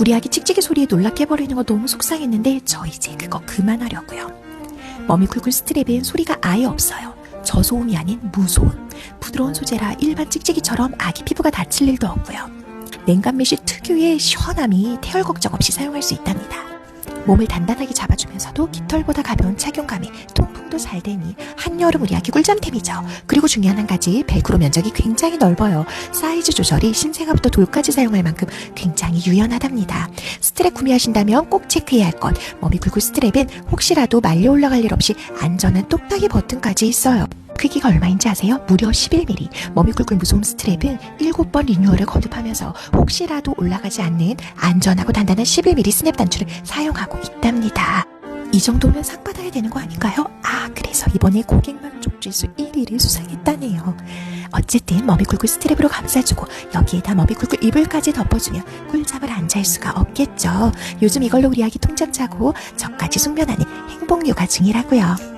우리 아기 찍찍이 소리에 놀라 깨버리는 거 너무 속상했는데 저 이제 그거 그만하려고요. 머미쿨쿨 스트랩엔 소리가 아예 없어요. 저소음이 아닌 무소음. 부드러운 소재라 일반 찍찍이처럼 아기 피부가 다칠 일도 없고요. 냉감 메쉬 특유의 시원함이 태열 걱정 없이 사용할 수 있답니다. 몸을 단단하게 잡아주면서도 깃털보다 가벼운 통풍도 잘 되니 한여름 우리 아기 꿀잠템이죠. 그리고 중요한 한 가지 벨크로 면적이 굉장히 넓어요. 사이즈 조절이 신생아부터 돌까지 사용할 만큼 굉장히 유연하답니다. 스트랩 구매하신다면 꼭 체크해야 할 것. 머미쿨쿨 스트랩엔 혹시라도 말려 올라갈 일 없이 안전한 똑딱이 버튼까지 있어요. 크기가 얼마인지 아세요? 무려 11mm. 머미쿨쿨 무소음 스트랩은 7번 리뉴얼을 거듭하면서 혹시라도 올라가지 않는 안전하고 단단한 11mm 스냅 단추를 사용하고 있답니다. 이 정도면 상 받아야 되는 거 아닌가요? 아, 그래서 이번에 고객만족 지수 1위를 수상했다네요. 어쨌든 머미쿨쿨 스트랩으로 감싸주고 여기에다 머미쿨쿨 이불까지 덮어주면 꿀잠을 안 잘 수가 없겠죠. 요즘 이걸로 우리 아기 통잠 자고 저까지 숙면하는 행복 육아 중이라고요.